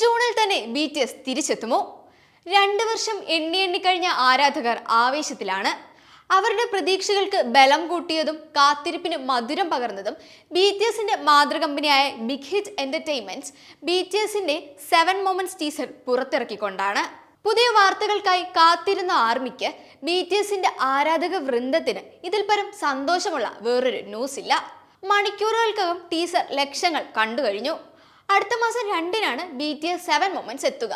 ജൂണിൽ തന്നെ B T S തിരിച്ചെത്തുമോ? രണ്ട് വർഷം എണ്ണി എണ്ണിക്കഴിഞ്ഞ ആരാധകർ ആവേശത്തിലാണ്. അവരുടെ പ്രതീക്ഷകൾക്ക് ബലം കൂട്ടിയതും കാത്തിരിപ്പിന് മധുരം പകർന്നതും ബി ടി എസിന്റെ മാതൃകമ്പനിയായ big hit entertainments B T എസിന്റെ സെവൻ മൊമെന്റ്സ് ടീസർ പുറത്തിറക്കിക്കൊണ്ടാണ്. പുതിയ വാർത്തകൾക്കായി കാത്തിരുന്ന ആർമിക്ക് ബി ടി എസിന്റെ ആരാധക വൃന്ദത്തിന് ഇതിൽ പരം സന്തോഷമുള്ള വേറൊരു ന്യൂസ് ഇല്ല. മണിക്കൂറുകൾക്കകം ടീസർ ലക്ഷങ്ങൾ കണ്ടു കഴിഞ്ഞു അടുത്ത മാസം രണ്ടിനാണ് B T S seven moments എത്തുക.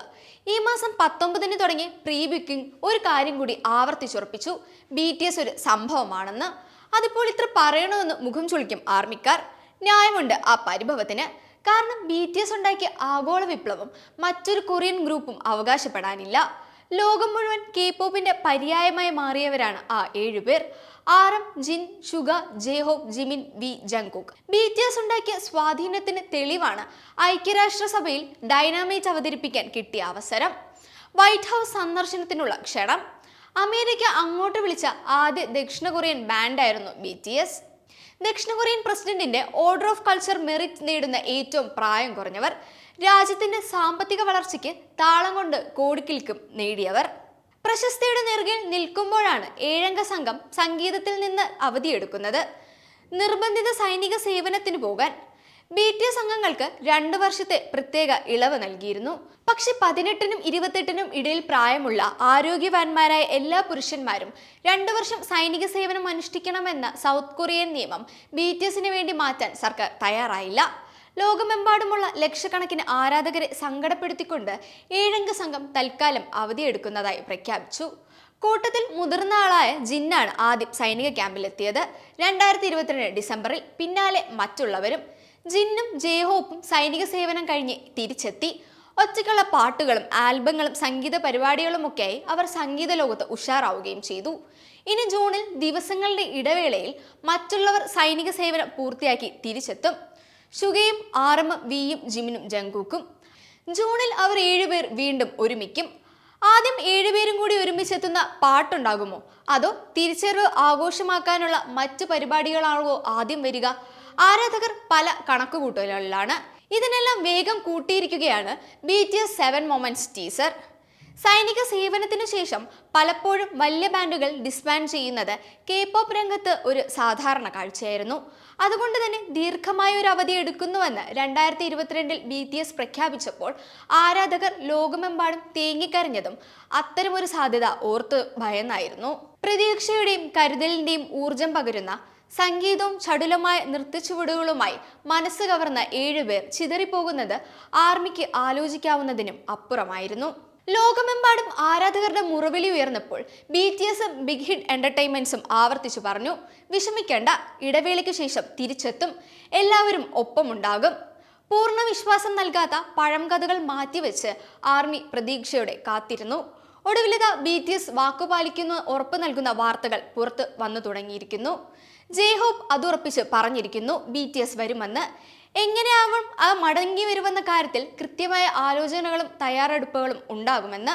ഈ മാസം പത്തൊമ്പതിന് തുടങ്ങി പ്രീ ബുക്കിംഗ് ഒരു കാര്യം കൂടി ആവർത്തിച്ചുറപ്പിച്ചു. ബി ടി എസ് ഒരു സംഭവമാണെന്ന്. അതിപ്പോൾ ഇത്ര പറയണമെന്ന് മുഖം ചുളിക്കും ആർമിക്കാർ. ന്യായമുണ്ട് ആ പരിഭവത്തിന്. കാരണം ബി ടി എസ് ഉണ്ടാക്കിയ ആഗോള വിപ്ലവം മറ്റൊരു കൊറിയൻ ഗ്രൂപ്പും അവകാശപ്പെടാനില്ല. ലോകം മുഴുവൻ കെ പോപ്പിന്റെ പര്യായമായി മാറിയവരാണ് ആ ഏഴുപേർ R M Jin Suga J Hope Jimin V Jungkook B T S ഉണ്ടാക്കിയ സ്വാധീനത്തിന് തെളിവാണ് ഐക്യരാഷ്ട്രസഭയിൽ ഡൈനാമൈറ്റ് അവതരിപ്പിക്കാൻ കിട്ടിയ അവസരം. വൈറ്റ് ഹൗസ് സന്ദർശനത്തിനുള്ള ക്ഷണം. അമേരിക്ക അങ്ങോട്ട് വിളിച്ച ആദ്യ ദക്ഷിണ കൊറിയൻ ബാൻഡായിരുന്നു ബി ടി എസ് ദക്ഷിണ കൊറിയൻ പ്രസിഡന്റിന്റെ ഓർഡർ ഓഫ് കൾച്ചർ മെറിറ്റ് നേടുന്ന ഏറ്റവും പ്രായം കുറഞ്ഞവർ രാജ്യത്തിന്റെ സാമ്പത്തിക വളർച്ചയ്ക്ക് താളം കൊണ്ട് കോടിക്കിൽക്കും നേടിയവർ. പ്രശസ്തിയുടെ നെറുകിൽ നിൽക്കുമ്പോഴാണ് ഏഴംഗ സംഘം സംഗീതത്തിൽ നിന്ന് അവധിയെടുക്കുന്നത്. നിർബന്ധിത സൈനിക സേവനത്തിന് പോകാൻ ബി ടി എസ് അംഗങ്ങൾക്ക് രണ്ടു വർഷത്തെ പ്രത്യേക ഇളവ് നൽകിയിരുന്നു. പക്ഷെ പതിനെട്ടിനും ഇരുപത്തെട്ടിനും ഇടയിൽ പ്രായമുള്ള ആരോഗ്യവാന്മാരായ എല്ലാ പുരുഷന്മാരും രണ്ടു വർഷം സൈനിക സേവനം അനുഷ്ഠിക്കണമെന്ന സൗത്ത് കൊറിയൻ നിയമം ബി ടി എസിന് വേണ്ടി മാറ്റാൻ സർക്കാർ തയ്യാറായില്ല. ലോകമെമ്പാടുമുള്ള ലക്ഷക്കണക്കിന് ആരാധകരെ സങ്കടപ്പെടുത്തിക്കൊണ്ട് ഏഴംഗ സംഘം തൽക്കാലം അവധിയെടുക്കുന്നതായി പ്രഖ്യാപിച്ചു. കൂട്ടത്തിൽ മുതിർന്ന ആളായ ജിന്നാണ് ആദ്യം സൈനിക ക്യാമ്പിലെത്തിയത്. രണ്ടായിരത്തി ഇരുപത്തിരണ്ട് ഡിസംബറിൽ പിന്നാലെ മറ്റുള്ളവരും ജിന്നും ജേഹോപ്പും സൈനിക സേവനം കഴിഞ്ഞ് തിരിച്ചെത്തി. ഒറ്റക്കുള്ള പാട്ടുകളും ആൽബങ്ങളും സംഗീത പരിപാടികളുമൊക്കെയായി അവർ സംഗീത ലോകത്ത് ഉഷാറാവുകയും ചെയ്തു. ഇനി ജൂണിൽ ദിവസങ്ങളുടെ ഇടവേളയിൽ മറ്റുള്ളവർ സൈനിക സേവനം പൂർത്തിയാക്കി തിരിച്ചെത്തും. ഷുഗയും ആറമ്മ വിയും ജിമിനും ജങ്കൂക്കും. ജൂണിൽ അവർ ഏഴുപേർ വീണ്ടും ഒരുമിക്കും. ആദ്യം ഏഴുപേരും കൂടി ഒരുമിച്ചെത്തുന്ന പാട്ടുണ്ടാകുമോ? അതോ തിരിച്ചറിവ് ആഘോഷമാക്കാനുള്ള മറ്റു പരിപാടികളാണോ ആദ്യം വരിക? ആരാധകർ പല കണക്കുകൂട്ടലുകളിലാണ്. ഇതിനെല്ലാം വേഗം കൂട്ടിയിരിക്കുകയാണ് B T S seven moments teaser സൈനിക സേവനത്തിനു ശേഷം പലപ്പോഴും വലിയ ബാൻഡുകൾ ഡിസ്ബാൻഡ് ചെയ്യുന്നത് കെ പോപ്പ് രംഗത്ത് ഒരു സാധാരണ കാഴ്ചയായിരുന്നു. അതുകൊണ്ട് തന്നെ ദീർഘമായ ഒരു അവധി എടുക്കുന്നുവെന്ന് രണ്ടായിരത്തി ഇരുപത്തിരണ്ടിൽ ബി ടി എസ് പ്രഖ്യാപിച്ചപ്പോൾ ആരാധകർ ലോകമെമ്പാടും തേങ്ങിക്കരഞ്ഞതും അത്തരമൊരു സാധ്യത ഓർത്ത് ഭയന്നായിരുന്നു. പ്രതീക്ഷയുടെയും കരുതലിന്റെയും ഊർജം പകരുന്ന സംഗീതവും ചടുലമായ നൃത്തച്ചുവടുകളുമായി മനസ്സ് കവർന്ന ഏഴുപേർ ചിതറിപ്പോകുന്നത് ആർമിക്ക് ആലോചിക്കാവുന്നതിനും അപ്പുറമായിരുന്നു. ലോകമെമ്പാടും ആരാധകരുടെ മുറവിളി ഉയർന്നപ്പോൾ ബി ടി എസും ബിഗ് ഹിറ്റ് എന്റർടൈൻമെന്റ്സും ആവർത്തിച്ചു പറഞ്ഞു വിഷമിക്കേണ്ട ഇടവേളയ്ക്ക് ശേഷം തിരിച്ചെത്തും എല്ലാവരും ഒപ്പമുണ്ടാകും പൂർണ വിശ്വാസം നൽകാത്ത പഴംകഥകൾ മാറ്റിവെച്ച് ആർമി പ്രതീക്ഷയോടെ കാത്തിരുന്നു. ഒടുവിലിത ബി ടി എസ് വാക്കുപാലിക്കുന്നു ഉറപ്പ് നൽകുന്ന വാർത്തകൾ പുറത്ത് വന്നു തുടങ്ങിയിരിക്കുന്നു. ജയ്ഹോപ്പ് അതുറപ്പിച്ച് പറഞ്ഞിരിക്കുന്നു ബി ടി എസ് വരുമെന്ന്. എങ്ങനെയാവും ആ മടങ്ങി വരുമെന്ന കാര്യത്തിൽ കൃത്യമായ ആലോചനകളും തയ്യാറെടുപ്പുകളും ഉണ്ടാകുമെന്ന്.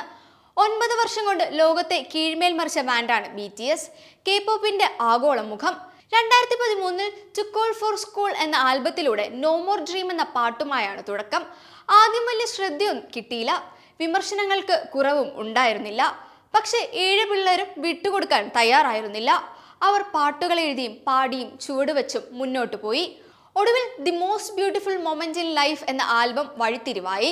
ഒൻപത് വർഷം കൊണ്ട് ലോകത്തെ കീഴ്മേൽ മറിച്ച ബാൻഡാണ് ബി ടി എസ് കെ പോപ്പിന്റെ ആഗോള മുഖം രണ്ടായിരത്തി പതിമൂന്നിൽ ടു കോൾ ഫോർ സ്കൂൾ എന്ന ആൽബത്തിലൂടെ നോ മോർ ഡ്രീം എന്ന പാട്ടുമായാണ് തുടക്കം. ആദ്യം വലിയ ശ്രദ്ധയൊന്നും കിട്ടിയില്ല. വിമർശനങ്ങൾക്ക് കുറവും ഉണ്ടായിരുന്നില്ല. പക്ഷേ ഏഴ് പിള്ളേരും വിട്ടുകൊടുക്കാൻ തയ്യാറായിരുന്നില്ല. അവർ പാട്ടുകൾ എഴുതിയും പാടിയും ചുവടുവെച്ചും മുന്നോട്ട് പോയി. ഒടുവിൽ the most beautiful moment in life എന്ന ആൽബം വഴിത്തിരിവായി.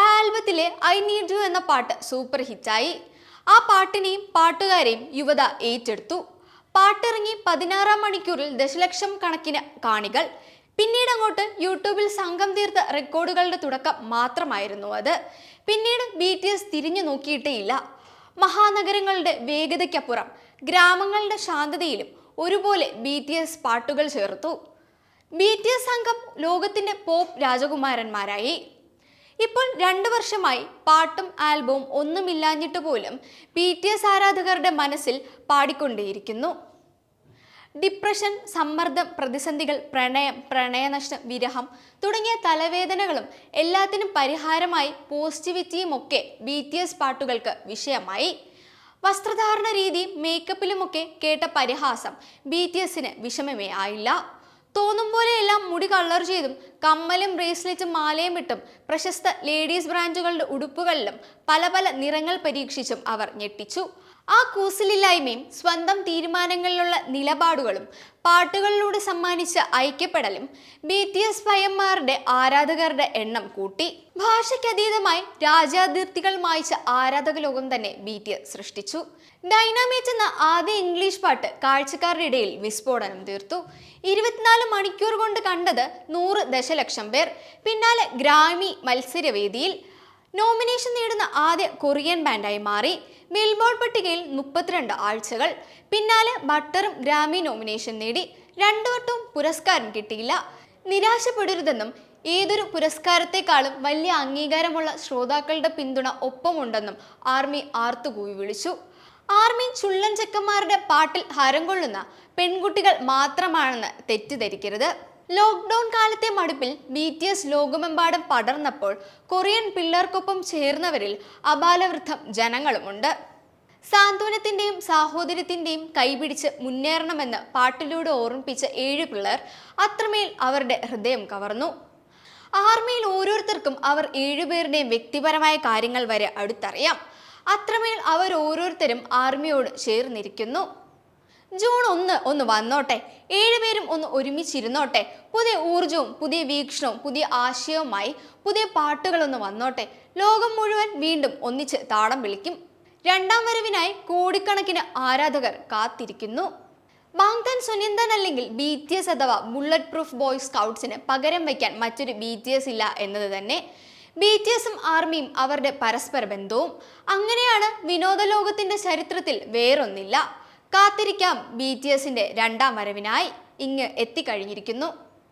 ആ ആൽബത്തിലെ ഐ നീഡ് യു എന്ന പാട്ട് സൂപ്പർ ഹിറ്റായി ആ പാട്ടിനെയും പാട്ടുകാരെയും യുവത ഏറ്റെടുത്തു. പാട്ടിറങ്ങി പതിനാറാം മണിക്കൂറിൽ ദശലക്ഷം കണക്കിന് കാണികൾ. പിന്നീട് അങ്ങോട്ട് യൂട്യൂബിൽ സംഘം തീർത്ത റെക്കോർഡുകളുടെ തുടക്കം മാത്രമായിരുന്നു അത്. പിന്നീട് ബി തിരിഞ്ഞു നോക്കിയിട്ടേയില്ല. മഹാനഗരങ്ങളുടെ വേഗതയ്ക്കപ്പുറം ഗ്രാമങ്ങളുടെ ശാന്തതയിലും ഒരുപോലെ ബി ടി എസ് പാട്ടുകൾ ചേർത്തു. ബി ടി എസ് സംഘം ലോകത്തിന്റെ പോപ്പ് രാജകുമാരന്മാരായി. ഇപ്പോൾ രണ്ടു വർഷമായി പാട്ടും ആൽബവും ഒന്നുമില്ലാഞ്ഞിട്ട് പോലും ബി ടി എസ് ആരാധകരുടെ മനസ്സിൽ പാടിക്കൊണ്ടേയിരിക്കുന്നു. ഡിപ്രഷൻ സമ്മർദ്ദം പ്രതിസന്ധികൾ പ്രണയം പ്രണയനഷ്ടം വിരഹം തുടങ്ങിയ തലവേദനകളും എല്ലാത്തിനും പരിഹാരമായി പോസിറ്റിവിറ്റിയും ഒക്കെ ബി ടി എസ് പാട്ടുകൾക്ക് വിഷയമായി. വസ്ത്രധാരണ രീതിയും മേക്കപ്പിലുമൊക്കെ കേട്ട പരിഹാസം ബി ടി എസിന് വിഷമമേ ആയില്ല. തോന്നും പോലെയെല്ലാം മുടി കളർ ചെയ്തും കമ്മലും ബ്രേസ്ലെറ്റും മാലയും ഇട്ടും പ്രശസ്ത ലേഡീസ് ബ്രാൻഡുകളുടെ ഉടുപ്പുകളിലും പല പല നിറങ്ങൾ പരീക്ഷിച്ചും അവർ ഞെട്ടിച്ചു. ആ കൂസലില്ലായ്മയും സ്വന്തം തീരുമാനങ്ങളിലുള്ള നിലപാടുകളും പാട്ടുകളിലൂടെ സമ്മാനിച്ച ഐക്യപ്പെടലും ബി ടി എസ് പയ്യന്മാരുടെ ആരാധകരുടെ എണ്ണം കൂട്ടി. ഭാഷയ്ക്കതീതമായി രാജ്യാതിർത്തികൾ മായിച്ച ആരാധക ലോകം തന്നെ ബി ടി എസ് സൃഷ്ടിച്ചു. ഡൈനാമേറ്റ് എന്ന ആദ്യ ഇംഗ്ലീഷ് പാട്ട് കാഴ്ചക്കാരുടെ ഇടയിൽ വിസ്ഫോടനം തീർത്തു. ഇരുപത്തിനാല് മണിക്കൂർ കൊണ്ട് കണ്ടത് നൂറ് ദശലക്ഷം പേർ. പിന്നാലെ ഗ്രാമി മത്സരവേദിയിൽ നോമിനേഷൻ നേടുന്ന ആദ്യ കൊറിയൻ ബാൻഡായി മാറി. ബിൽബോർഡ് പട്ടികയിൽ മുപ്പത്തിരണ്ട് ആഴ്ചകൾ. പിന്നാലെ ബട്ടറും ഗ്രാമി നോമിനേഷൻ നേടി. രണ്ടു വട്ടവും പുരസ്കാരം കിട്ടിയില്ല. നിരാശപ്പെടരുതെന്നും ഏതൊരു പുരസ്കാരത്തെക്കാളും വലിയ അംഗീകാരമുള്ള ശ്രോതാക്കളുടെ പിന്തുണ ഒപ്പമുണ്ടെന്നും ആർമി ആർത്തുകൂവി വിളിച്ചു. ആർമി ചുള്ളൻ ചെക്കന്മാരുടെ പാട്ടിൽ ഹരം കൊള്ളുന്ന പെൺകുട്ടികൾ മാത്രമാണെന്ന് തെറ്റിദ്ധരിക്കരുത്. ലോക്ക്ഡൌൺ കാലത്തെ മടുപ്പിൽ ബി ടി എസ് ലോകമെമ്പാടും പടർന്നപ്പോൾ കൊറിയൻ പിള്ളേർക്കൊപ്പം ചേർന്നവരിൽ അപാലവൃദ്ധം ജനങ്ങളുമുണ്ട്. സാന്ത്വനത്തിന്റെയും സാഹോദര്യത്തിന്റെയും കൈപിടിച്ച് മുന്നേറണമെന്ന് പാട്ടിലൂടെ ഓർമ്മിപ്പിച്ച ഏഴ് പിള്ളേർ അത്രമേൽ അവരുടെ ഹൃദയം കവർന്നു. ആർമിയിൽ ഓരോരുത്തർക്കും അവർ ഏഴുപേരുടെയും വ്യക്തിപരമായ കാര്യങ്ങൾ വരെ അടുത്തറിയാം. അത്രമേൽ അവർ ഓരോരുത്തരും ആർമിയോട് ചേർന്നിരിക്കുന്നു. ജൂൺ ഒന്ന് ഒന്ന് വന്നോട്ടെ. ഏഴുപേരും ഒന്ന് ഒരുമിച്ചിരുന്നോട്ടെ. പുതിയ ഊർജവും പുതിയ വീക്ഷണവും പുതിയ ആശയവുമായി പുതിയ പാട്ടുകളൊന്ന് വന്നോട്ടെ. ലോകം മുഴുവൻ വീണ്ടും ഒന്നിച്ച് താളം വിളിക്കും. രണ്ടാം വരവിനായി കോടിക്കണക്കിന് ആരാധകർ കാത്തിരിക്കുന്നു. ബാങ്തൻ സുനിന്ദൻ അല്ലെങ്കിൽ ബി ടി എസ് അഥവാ ബുള്ളറ്റ് പ്രൂഫ് ബോയ് സ്കൗട്ട്സിന് പകരം വയ്ക്കാൻ മറ്റൊരു ബി ടി എസ് ഇല്ല എന്നത് തന്നെ ബി ടി എസും ആർമിയും അവരുടെ പരസ്പര ബന്ധവും. അങ്ങനെയാണ് വിനോദ ലോകത്തിന്റെ ചരിത്രത്തിൽ വേറൊന്നില്ല. കാത്തിരിക്കാം ബി ടി എസിന്റെ രണ്ടാം വരവിനായി. ഇങ്ങ് എത്തിക്കഴിഞ്ഞിരിക്കുന്നു.